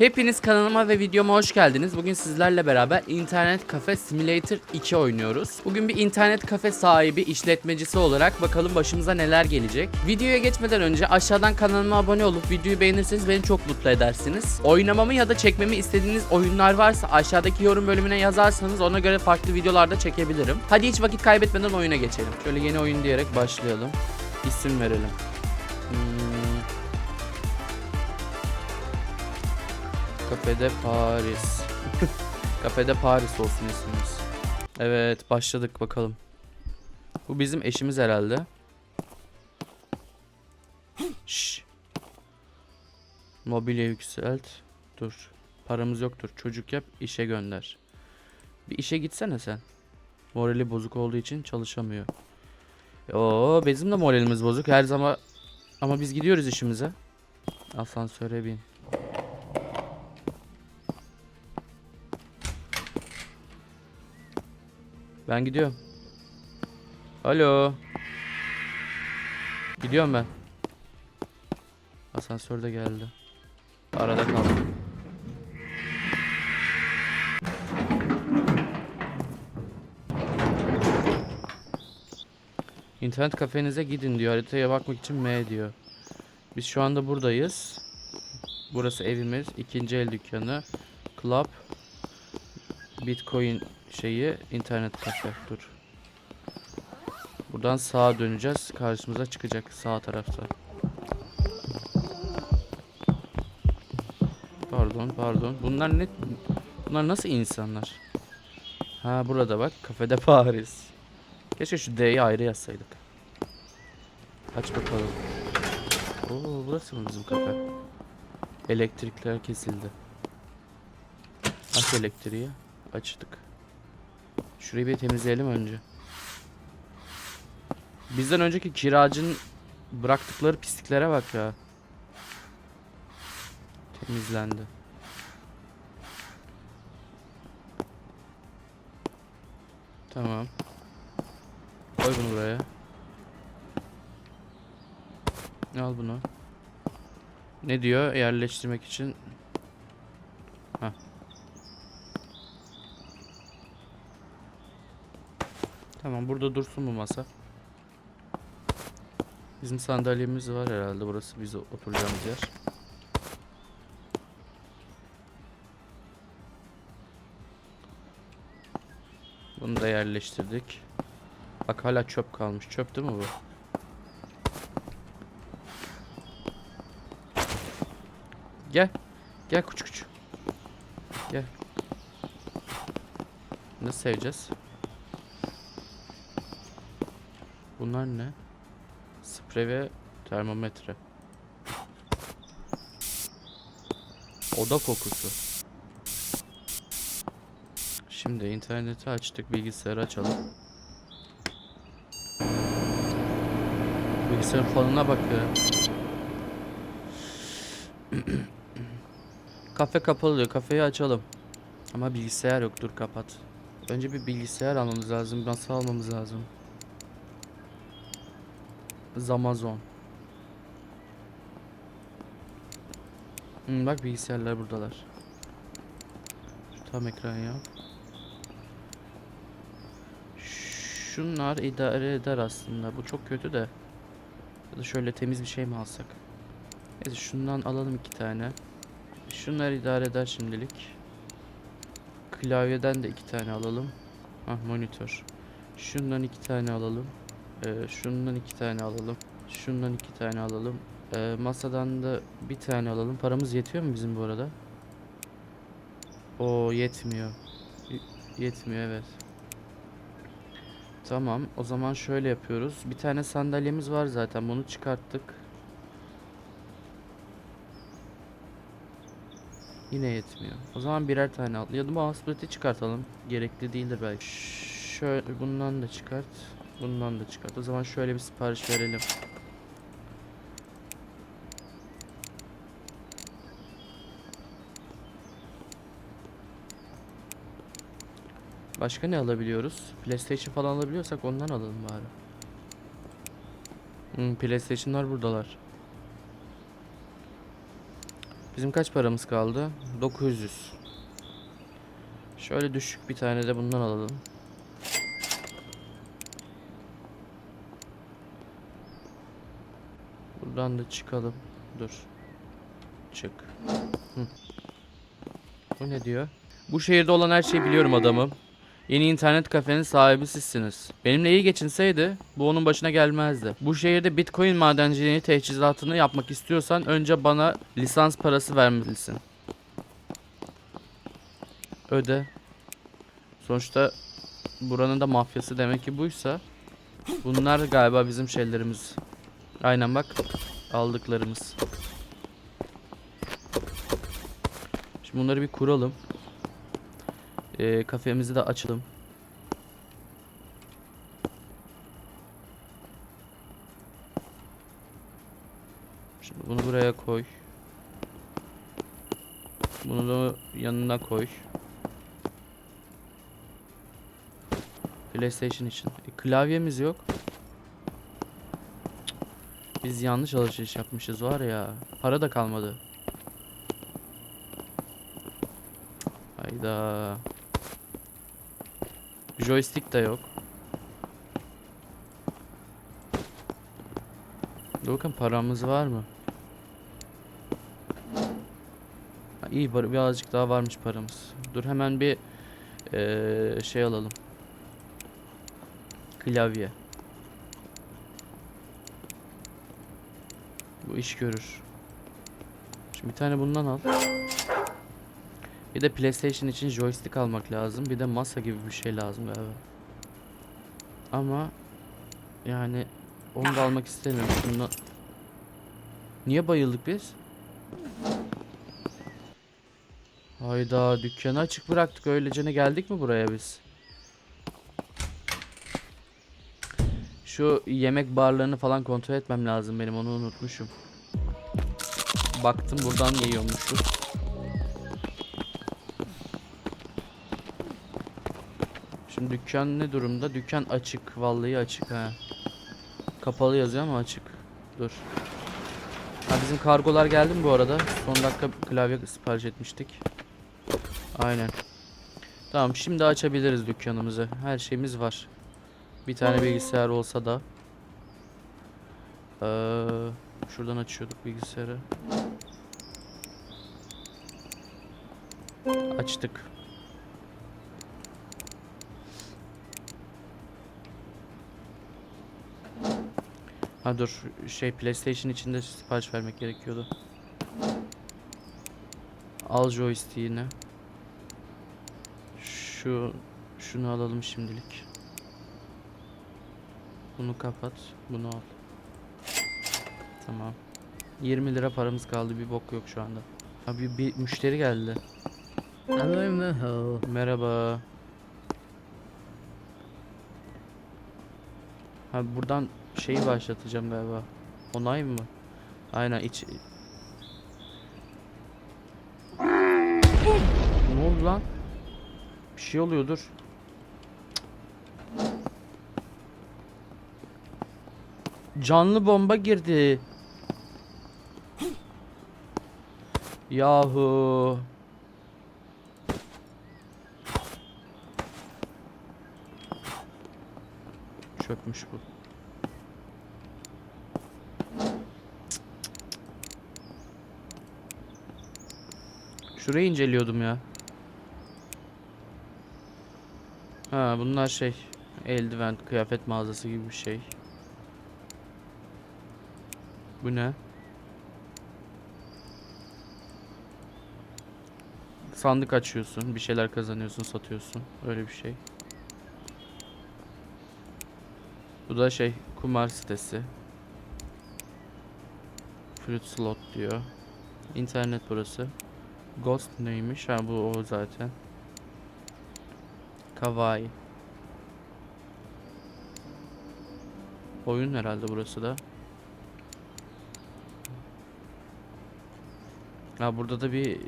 Hepiniz kanalıma ve videoma hoş geldiniz. Bugün sizlerle beraber İnternet Kafe Simulator 2 oynuyoruz. Bugün bir internet kafe sahibi, işletmecisi olarak bakalım başımıza neler gelecek. Videoya geçmeden önce aşağıdan kanalıma abone olup videoyu beğenirseniz beni çok mutlu edersiniz. Oynamamı ya da çekmemi istediğiniz oyunlar varsa aşağıdaki yorum bölümüne yazarsanız ona göre farklı videolarda çekebilirim. Hadi hiç vakit kaybetmeden oyuna geçelim. Şöyle yeni oyun diyerek başlayalım. İsim verelim. Hmm. Kafede Paris. Kafede Paris olsun ismimiz. Evet başladık bakalım. Bu bizim eşimiz herhalde. Şş. Mobilya yükselt. Dur. Paramız yoktur. Çocuk yap işe gönder. Bir işe gitsene sen. Morali bozuk olduğu için çalışamıyor. Oo bizim de moralimiz bozuk her zaman. Ama biz gidiyoruz işimize. Asansöre bin. Ben gidiyorum. Alo. Gidiyorum ben. Asansör de geldi. Arada kaldım. İnternet kafenize gidin diyor. Haritaya bakmak için M diyor. Biz şu anda buradayız. Burası evimiz. ikinci el dükkanı. Club. Bitcoin şeyi internet kafe. Dur. Buradan sağa döneceğiz. Karşımıza çıkacak sağ tarafta. Pardon, pardon. Bunlar ne? Bunlar nasıl insanlar? Ha burada bak. Kafede Paris. Keşke şu D'yi ayrı yazsaydık. Aç bakalım. Oo burası mı bizim kafe? Elektrikler kesildi. Aç elektriği. Açtık. Şurayı bir temizleyelim önce. Bizden önceki kiracının bıraktıkları pisliklere bak ya. Temizlendi. Tamam. Koy bunu buraya. Al bunu. Ne diyor? Yerleştirmek için. Tamam burada dursun bu masa. Bizim sandalyemiz var herhalde. Burası biz oturacağımız yer. Bunu da yerleştirdik. Bak hala çöp kalmış. Çöp değil mi bu? Gel. Gel küçük küçük. Gel. Nasıl seveceğiz? Bunlar ne? Sprey ve termometre. Oda kokusu. Şimdi interneti açtık, bilgisayarı açalım. Bilgisayarın fonuna bakıyorum. Kafe kapalı diyor. Kafeyi açalım. Ama bilgisayar yok. Dur kapat. Önce bir bilgisayar almamız lazım. Nasıl almamız lazım? Zamazon. Hmm, bak bilgisayarlar buradalar. Şu tam ekran yap. Şunlar idare eder aslında. Bu çok kötü de. Ya da şöyle temiz bir şey mi alsak? Neyse şundan alalım iki tane. Şunlar idare eder şimdilik. Klavyeden de iki tane alalım. Hah monitör. Şundan iki tane alalım. Ee, şundan iki tane alalım. Şundan iki tane alalım. Ee, masadan da bir tane alalım. Paramız yetiyor mu bizim bu arada? O yetmiyor. Y- yetmiyor evet. Tamam. O zaman şöyle yapıyoruz. Bir tane sandalyemiz var zaten. Bunu çıkarttık. Yine yetmiyor. O zaman birer tane al. Ya da mousepad'i çıkartalım. Gerekli değildir belki. Şöyle bundan da çıkart. Bundan da çıkart. O zaman şöyle bir sipariş verelim. Başka ne alabiliyoruz? PlayStation falan alabiliyorsak ondan alalım bari. Hmm, PlayStation'lar buradalar. Bizim kaç paramız kaldı? 900. Şöyle düşük bir tane de bundan alalım. Buradan da çıkalım. Dur. Çık. Bu ne diyor? Bu şehirde olan her şeyi biliyorum adamım. Yeni internet kafenin sahibi sizsiniz. Benimle iyi geçinseydi bu onun başına gelmezdi. Bu şehirde bitcoin madenciliğini teçhizatını yapmak istiyorsan önce bana lisans parası vermelisin. Öde. Sonuçta buranın da mafyası demek ki buysa bunlar galiba bizim şeylerimiz. Aynen bak aldıklarımız. Şimdi bunları bir kuralım. Ee, kafemizi de açalım. Şimdi bunu buraya koy. Bunu da yanına koy. PlayStation için. E, klavyemiz yok. Biz yanlış alışveriş yapmışız var ya. Para da kalmadı. Hayda. Joystick de yok. Bakalım paramız var mı? Ha, iyi birazcık daha varmış paramız. Dur hemen bir eee, şey alalım. Klavye. Bu iş görür. Şimdi bir tane bundan al. Bir de PlayStation için joystick almak lazım. Bir de masa gibi bir şey lazım galiba. Ama yani onu da almak istemiyorum. Şunu... Niye bayıldık biz? Hayda dükkanı açık bıraktık. Öylece ne geldik mi buraya biz? Şu yemek barlarını falan kontrol etmem lazım benim onu unutmuşum. Baktım buradan yiyormuşuz. Şimdi dükkan ne durumda? Dükkan açık. Vallahi açık ha. Kapalı yazıyor ama açık. Dur. Ha bizim kargolar geldi mi bu arada? Son dakika klavye sipariş etmiştik. Aynen. Tamam şimdi açabiliriz dükkanımızı. Her şeyimiz var. Bir tane bilgisayar olsa da. Ee, şuradan açıyorduk bilgisayarı. Açtık. Ha dur şey PlayStation için de sipariş vermek gerekiyordu. Al joystick'ini. Şu şunu alalım şimdilik. Bunu kapat, bunu al. Tamam. 20 lira paramız kaldı. Bir bok yok şu anda. Abi bir müşteri geldi. Merhaba. Ha buradan şeyi başlatacağım galiba. Onay mı? Aynen iç. ne oldu lan? Bir şey oluyor Canlı bomba girdi. Yahu. Çökmüş bu. Şurayı inceliyordum ya. Ha bunlar şey eldiven kıyafet mağazası gibi bir şey. Bu ne? Sandık açıyorsun, bir şeyler kazanıyorsun, satıyorsun. Öyle bir şey. Bu da şey kumar sitesi. Fruit slot diyor. İnternet burası. Ghost neymiş? Ha bu o zaten. Kawaii. Oyun herhalde burası da. Ha burada da bir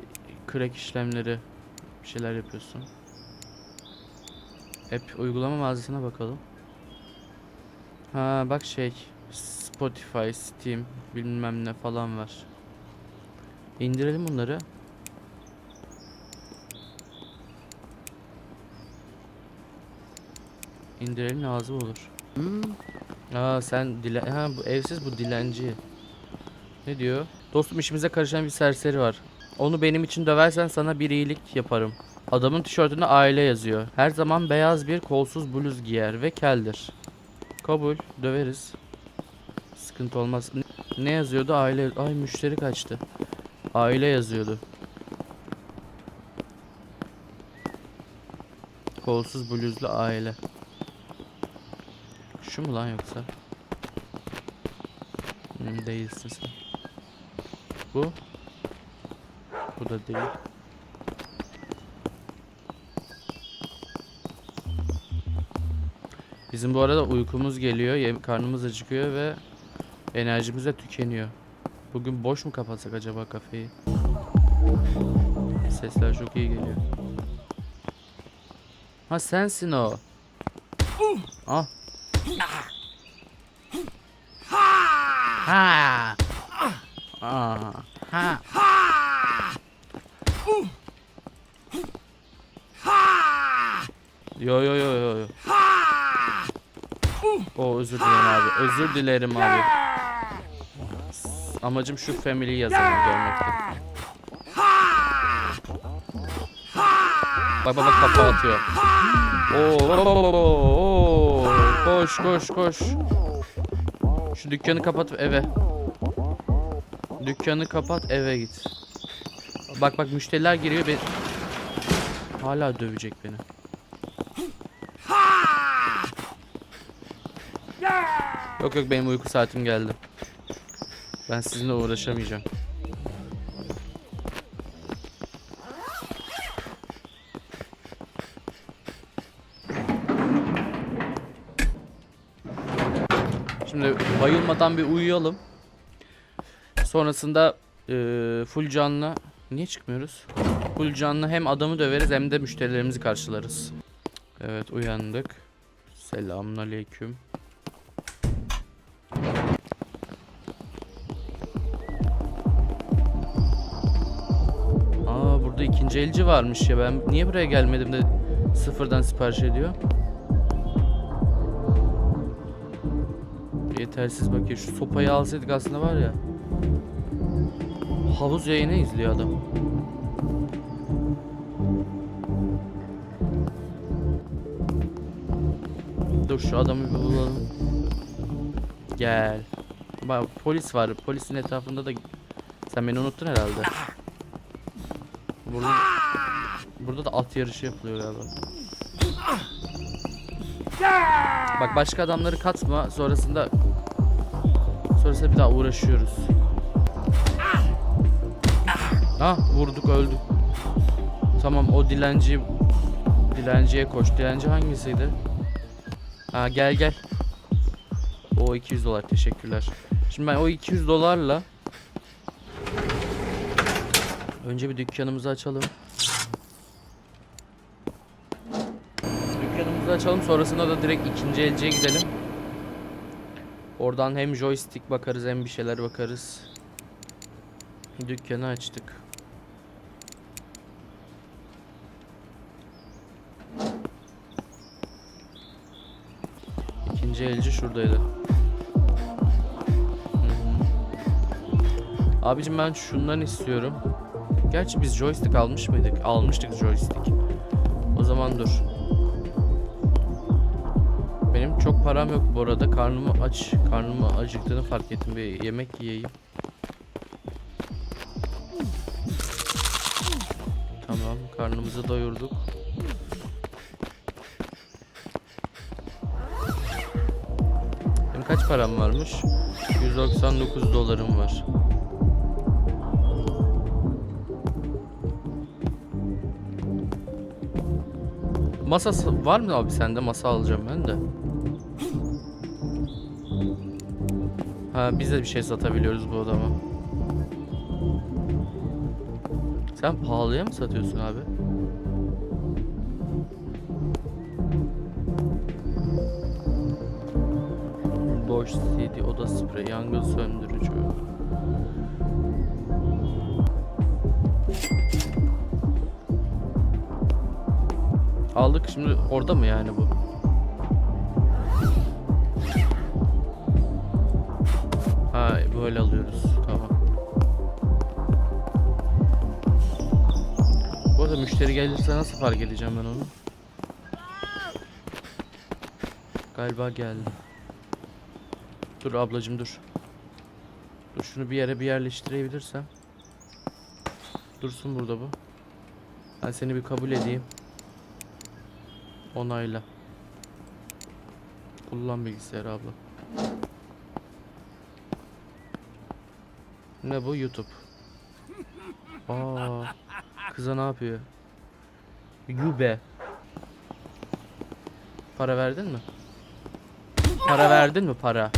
crack işlemleri bir şeyler yapıyorsun. App uygulama mağazasına bakalım. Ha bak şey Spotify, Steam bilmem ne falan var. İndirelim bunları. İndirelim lazım olur. Hmm. Aa sen dile ha bu evsiz bu dilenci. Ne diyor? Dostum işimize karışan bir serseri var. Onu benim için döversen sana bir iyilik yaparım. Adamın tişörtünde aile yazıyor. Her zaman beyaz bir kolsuz bluz giyer ve keldir. Kabul. Döveriz. Sıkıntı olmaz. Ne- yazıyordu? Aile. Ay müşteri kaçtı. Aile yazıyordu. Kolsuz bluzlu aile. Şu mu lan yoksa? Hmm, değilsin sen. Bu? Bu da değil. Bizim bu arada uykumuz geliyor, karnımız acıkıyor ve enerjimiz de tükeniyor. Bugün boş mu kapatsak acaba kafeyi? Sesler çok iyi geliyor. Ha sensin o. Ah. Ha. Aa. Ha. Yo yo yo yo yo. O özür dilerim abi. Özür dilerim abi. Amacım şu family'yi yazalım görmekte. Bak bak bak kafa atıyor. Oo, oo, koş koş koş. Şu dükkanı kapat eve. Dükkanı kapat eve git. Bak bak müşteriler giriyor ben hala dövecek beni. Yok yok benim uyku saatim geldi. Ben sizinle uğraşamayacağım. Şimdi bayılmadan bir uyuyalım. Sonrasında eee full canlı niye çıkmıyoruz? Full canlı hem adamı döveriz hem de müşterilerimizi karşılarız. Evet uyandık. Selamünaleyküm. Aa burada ikinci elci varmış ya ben niye buraya gelmedim de sıfırdan sipariş ediyor. Yetersiz bakıyor şu sopayı alsaydık aslında var ya. Havuz yayını izliyor adam. Dur şu adamı bir bulalım. Gel. Bak polis var. Polisin etrafında da sen beni unuttun herhalde. Burada Burada da at yarışı yapılıyor galiba. Bak başka adamları katma. Sonrasında sonrasında bir daha uğraşıyoruz. Ah vurduk öldü. Tamam o dilenci dilenciye koş. Dilenci hangisiydi? Ha gel gel. O 200 dolar teşekkürler. Şimdi ben o 200 dolarla önce bir dükkanımızı açalım. Dükkanımızı açalım sonrasında da direkt ikinci elciye gidelim. Oradan hem joystick bakarız hem bir şeyler bakarız. Dükkanı açtık. İkinci elci şuradaydı. Abicim ben şundan istiyorum. Gerçi biz joystick almış mıydık? Almıştık joystick. O zaman dur. Benim çok param yok bu arada. Karnımı aç, karnımı acıktığını fark ettim. Bir yemek yiyeyim. Tamam, karnımızı doyurduk. Param varmış? 199 dolarım var. Masa var mı abi sende? Masa alacağım ben de. Ha biz de bir şey satabiliyoruz bu adama. Sen pahalıya mı satıyorsun abi? loş CD oda sprey yangın söndürücü. Aldık şimdi orada mı yani bu? Ha böyle alıyoruz tamam. Bu arada müşteri gelirse nasıl fark edeceğim ben onu? Galiba geldi. Dur ablacım dur. Dur şunu bir yere bir yerleştirebilirsem. Dursun burada bu. Ben seni bir kabul edeyim. Onayla. Kullan bilgisayarı abla. Ne bu? YouTube. Aa, kıza ne yapıyor? Yube. Para verdin mi? Para verdin mi para?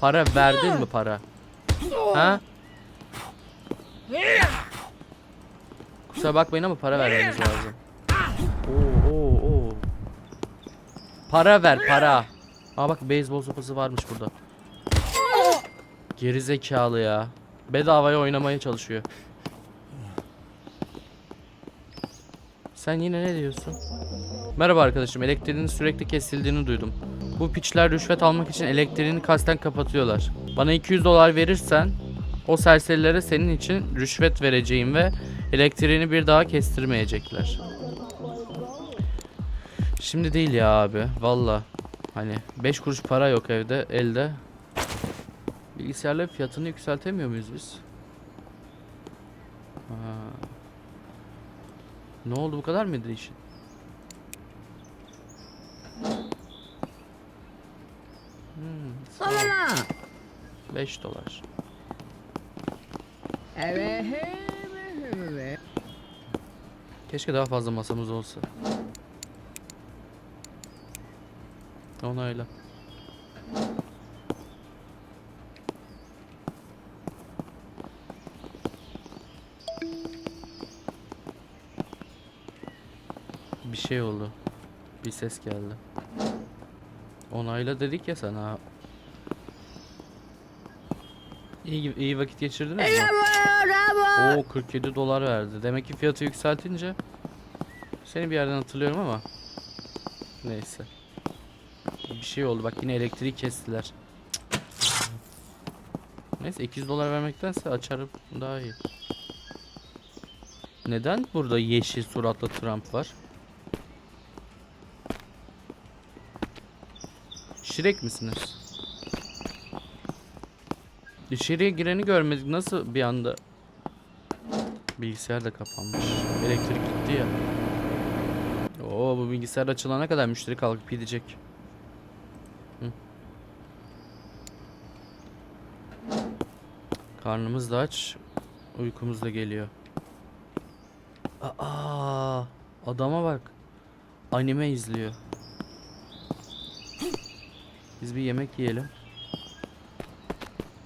Para verdin mi para? Ha? Kusura bakmayın ama para vermeniz lazım. Oo, oo, oo. Para ver para. Aa bak beyzbol sopası varmış burada. Geri zekalı ya. Bedavaya oynamaya çalışıyor. Sen yine ne diyorsun? Merhaba arkadaşım. Elektriğinin sürekli kesildiğini duydum. Bu piçler rüşvet almak için elektriğini kasten kapatıyorlar. Bana 200 dolar verirsen o serserilere senin için rüşvet vereceğim ve elektriğini bir daha kestirmeyecekler. Şimdi değil ya abi. Valla. Hani 5 kuruş para yok evde, elde. Bilgisayarların fiyatını yükseltemiyor muyuz biz? Ha. Ne oldu bu kadar mıydı işin? Hmm, sağ ol. Solana. 5 dolar. Keşke daha fazla masamız olsa. Onayla. Bir şey oldu. Bir ses geldi. Onayla dedik ya sana. İyi, iyi vakit geçirdiniz mi? Bravo. Oo 47 dolar verdi. Demek ki fiyatı yükseltince seni bir yerden hatırlıyorum ama neyse. Bir şey oldu bak yine elektriği kestiler. Neyse 200 dolar vermektense açarım daha iyi. Neden burada yeşil suratlı Trump var? Şirek misiniz? İçeriye gireni görmedik. Nasıl bir anda Bilgisayar da kapanmış. Elektrik gitti ya. Oo bu bilgisayar açılana kadar müşteri kalkıp gidecek. Hı. Karnımız da aç. Uykumuz da geliyor. Aa, adama bak. Anime izliyor. Biz bir yemek yiyelim.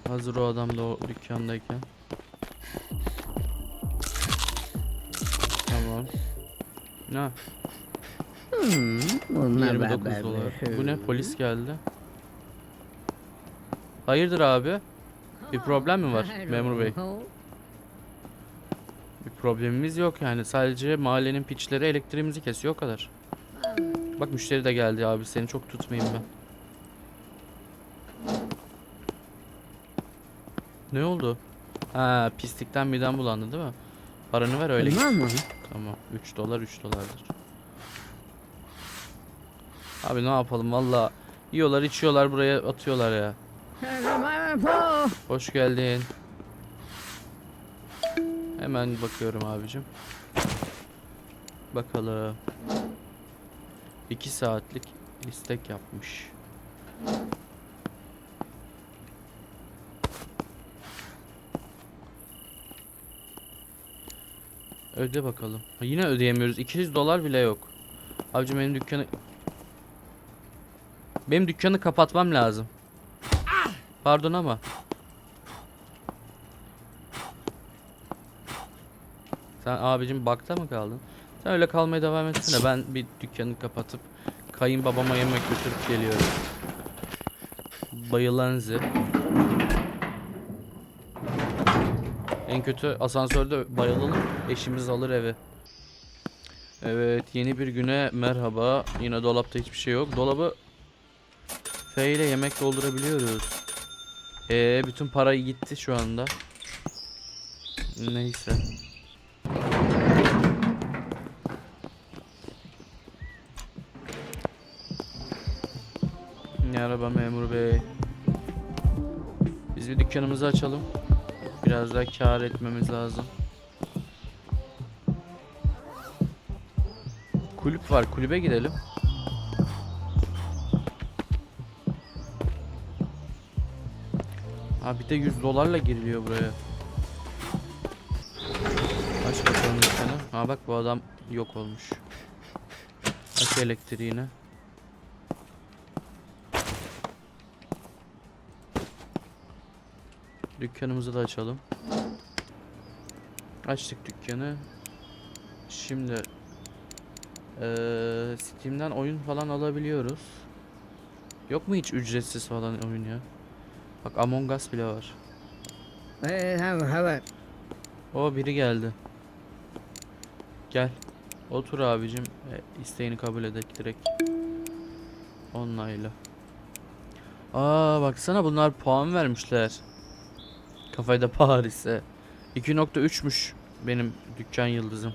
Hazır o adam da o dükkandayken. Tamam. Ne? Hmm, bunlar 29 beraber. dolar. Bu ne? Polis geldi. Hayırdır abi? Bir problem mi var memur bey? Bir problemimiz yok yani. Sadece mahallenin piçleri elektriğimizi kesiyor o kadar. Bak müşteri de geldi abi. Seni çok tutmayayım ben. Ne oldu? Ha pislikten midem bulandı değil mi? Paranı ver öyle. Tamam mı? Tamam. 3 dolar 3 dolardır. Abi ne yapalım valla. Yiyorlar içiyorlar buraya atıyorlar ya. Hoş geldin. Hemen bakıyorum abicim. Bakalım. 2 saatlik istek yapmış. Öde bakalım. Ha, Yine ödeyemiyoruz. 200 dolar bile yok. Abicim benim dükkanı... Benim dükkanı kapatmam lazım. Pardon ama. Sen abicim bakta mı kaldın? Sen öyle kalmaya devam etsene. Ben bir dükkanı kapatıp kayınbabama yemek götürüp geliyorum. Bayılan zi. En kötü asansörde bayılalım. Eşimiz alır eve. Evet yeni bir güne merhaba. Yine dolapta hiçbir şey yok. Dolabı F ile yemek doldurabiliyoruz. Ee bütün parayı gitti şu anda. Neyse. Merhaba memur bey. Biz bir dükkanımızı açalım. Biraz daha kar etmemiz lazım. Kulüp var. Kulübe gidelim. Ha bir de 100 dolarla giriliyor buraya. Aç bakalım dükkanı. Ha bak bu adam yok olmuş. Aç elektriğini. Dükkanımızı da açalım. Açtık dükkanı. Şimdi eee Steam'den oyun falan alabiliyoruz. Yok mu hiç ücretsiz falan oyun ya? Bak Among Us bile var. Ee, ha, evet. O biri geldi. Gel. Otur abicim. E, isteğini kabul edek direkt. Onlayla. Aa baksana bunlar puan vermişler. Kafayda Paris'e. 2.3'müş benim dükkan yıldızım.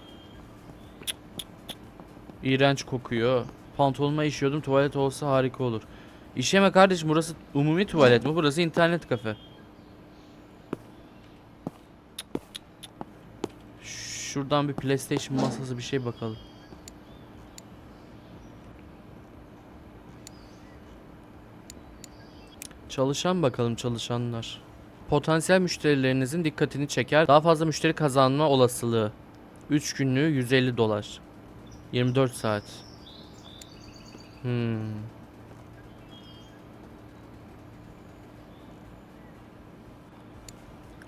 İğrenç kokuyor. Pantolonuma işiyordum tuvalet olsa harika olur. İşeme kardeşim burası umumi tuvalet mi? Burası internet kafe. Şuradan bir PlayStation masası bir şey bakalım. Çalışan bakalım çalışanlar. Potansiyel müşterilerinizin dikkatini çeker. Daha fazla müşteri kazanma olasılığı. 3 günlüğü 150 dolar. 24 saat. Hmm.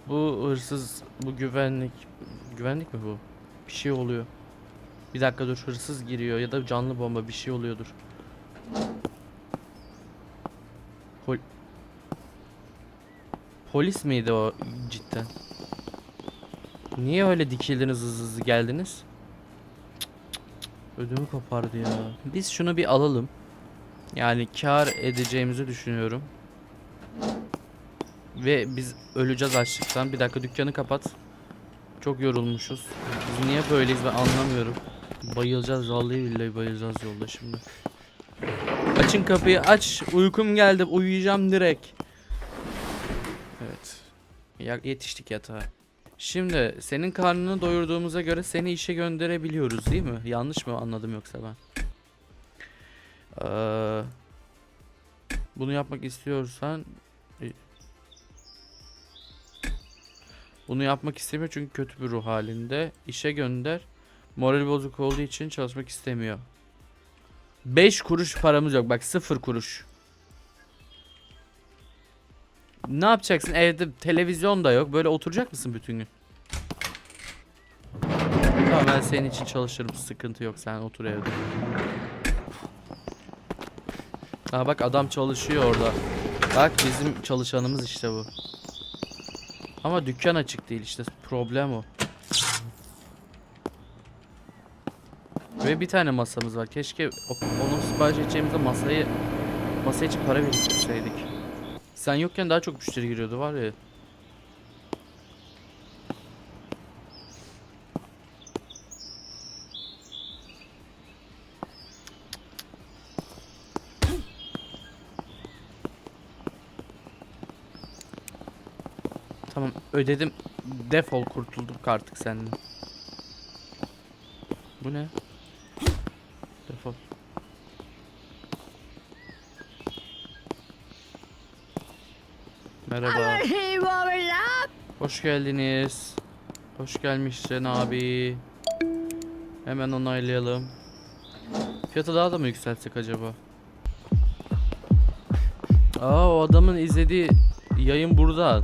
Bu hırsız, bu güvenlik, güvenlik mi bu? Bir şey oluyor. Bir dakika dur hırsız giriyor ya da canlı bomba bir şey oluyordur. Pol Polis miydi o cidden? Niye öyle dikildiniz hızlı hızlı geldiniz? Ödümü kopardı ya. Biz şunu bir alalım. Yani kar edeceğimizi düşünüyorum. Ve biz öleceğiz açlıktan. Bir dakika dükkanı kapat. Çok yorulmuşuz. Biz niye böyleyiz ben anlamıyorum. Bayılacağız vallahi billahi bayılacağız yolda şimdi. Açın kapıyı aç. Uykum geldi. Uyuyacağım direkt. Yetiştik yatağa. Şimdi senin karnını doyurduğumuza göre seni işe gönderebiliyoruz değil mi? Yanlış mı anladım yoksa ben? Ee, bunu yapmak istiyorsan e, bunu yapmak istemiyor çünkü kötü bir ruh halinde. İşe gönder. Moral bozuk olduğu için çalışmak istemiyor. 5 kuruş paramız yok. Bak 0 kuruş. Ne yapacaksın? Evde televizyon da yok. Böyle oturacak mısın bütün gün? Tamam ben senin için çalışırım. Sıkıntı yok. Sen otur evde. Aa bak adam çalışıyor orada. Bak bizim çalışanımız işte bu. Ama dükkan açık değil işte. Problem o. Ve bir tane masamız var. Keşke onu sipariş edeceğimizde masayı masa için para biriktirseydik. Sen yokken daha çok müşteri giriyordu var ya. Tamam ödedim. Defol kurtulduk artık senden. Bu ne? Merhaba. Hoş geldiniz. Hoş gelmişsin abi. Hemen onaylayalım. Fiyatı daha da mı yükseltsek acaba? Aa o adamın izlediği yayın burada.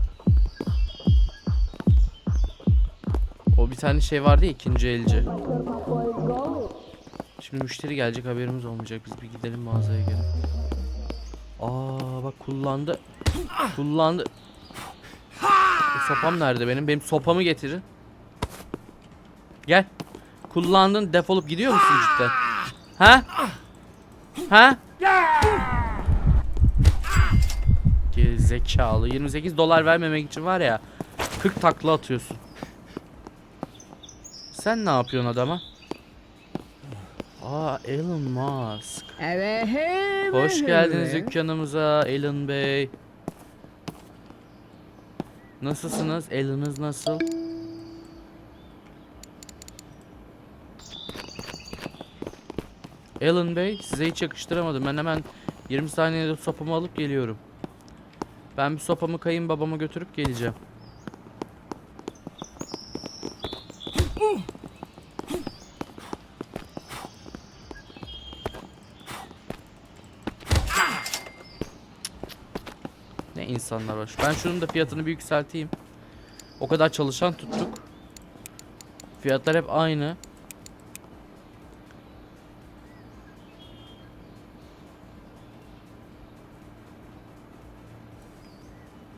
O bir tane şey vardı ya ikinci elci. Şimdi müşteri gelecek haberimiz olmayacak. Biz bir gidelim mağazaya gelin. Aa bak kullandı. Kullandı. Bu sopam nerede benim? Benim sopamı getirin. Gel. Kullandın defolup gidiyor musun cidden? Ha? Ha? Gerizekalı. 28 dolar vermemek için var ya 40 takla atıyorsun. Sen ne yapıyorsun adama? Aa Elon Musk. Evet. Hoş geldiniz dükkanımıza Elon Bey. Nasılsınız? Elon'ız nasıl? Elon Bey size hiç yakıştıramadım. Ben hemen 20 saniyede sopamı alıp geliyorum. Ben bir sopamı kayınbabama götürüp geleceğim. Ne insanlar var. Ben şunun da fiyatını bir yükselteyim. O kadar çalışan tuttuk. Fiyatlar hep aynı.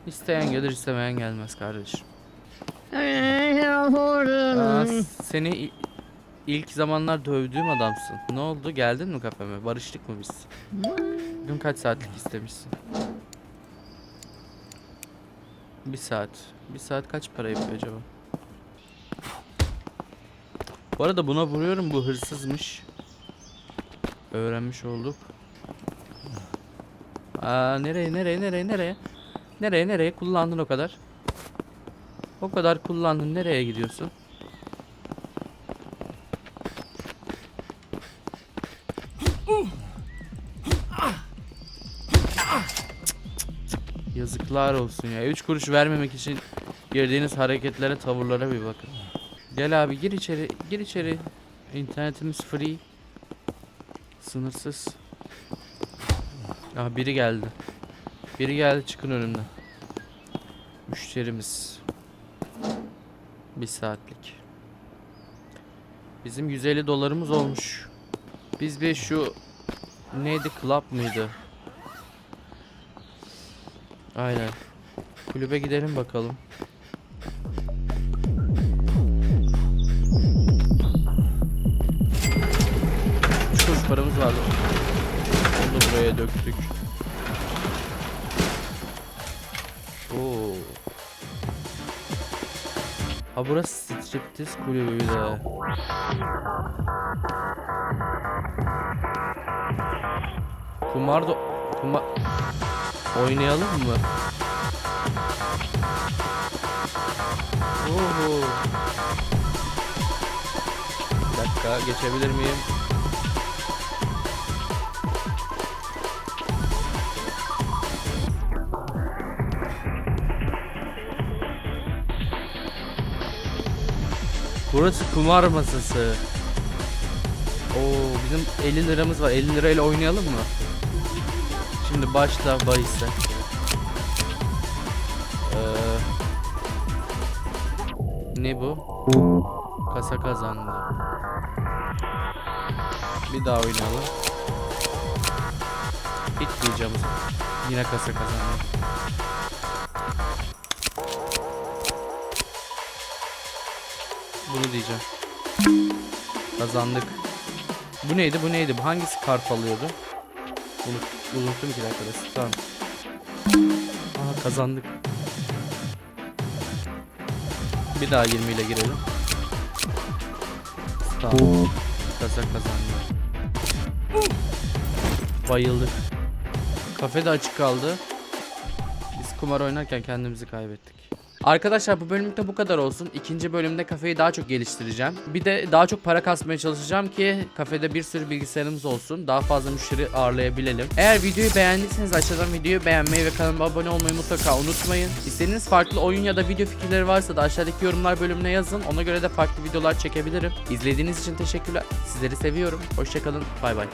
İsteyen gelir istemeyen gelmez kardeşim. Aa, seni i- ilk zamanlar dövdüğüm adamsın. Ne oldu? Geldin mi kafeme? Barıştık mı biz? Dün kaç saatlik istemişsin? Bir saat. Bir saat kaç para yapıyor acaba? Bu arada buna vuruyorum bu hırsızmış. Öğrenmiş olduk. Aa nereye nereye nereye nereye? Nereye nereye kullandın o kadar? O kadar kullandın nereye gidiyorsun? Yazıklar olsun ya. 3 kuruş vermemek için girdiğiniz hareketlere, tavırlara bir bakın. Gel abi gir içeri, gir içeri. İnternetimiz free. Sınırsız. Ah biri geldi. Biri geldi çıkın önümden. Müşterimiz. Bir saatlik. Bizim 150 dolarımız olmuş. Biz bir şu neydi club mıydı? Aynen. Kulübe gidelim bakalım. Kuruş paramız vardı. Onu da buraya döktük. Oo. Ha burası striptiz kulübü bir de. Kumar da... Kumar... Oynayalım mı? Oho. Bir dakika geçebilir miyim? Burası kumar masası. Oo bizim 50 liramız var. 50 lirayla oynayalım mı? Şimdi başla bahise. Ee, ne bu? Kasa kazandı. Bir daha oynayalım. Hiç diyeceğim. Yine kasa kazandı. Bunu diyeceğim. Kazandık. Bu neydi? Bu neydi? Bu hangisi kart alıyordu? Unut, unuttum ki arkadaşlar. Tamam. Aha kazandık. Bir daha 20 ile girelim. Tamam. Kasa kazandı. Bayıldık. Kafe de açık kaldı. Biz kumar oynarken kendimizi kaybettik. Arkadaşlar bu bölümde bu kadar olsun. İkinci bölümde kafeyi daha çok geliştireceğim. Bir de daha çok para kasmaya çalışacağım ki kafede bir sürü bilgisayarımız olsun. Daha fazla müşteri ağırlayabilelim. Eğer videoyu beğendiyseniz aşağıdan videoyu beğenmeyi ve kanalıma abone olmayı mutlaka unutmayın. İstediğiniz farklı oyun ya da video fikirleri varsa da aşağıdaki yorumlar bölümüne yazın. Ona göre de farklı videolar çekebilirim. İzlediğiniz için teşekkürler. Sizleri seviyorum. Hoşçakalın. Bay bay.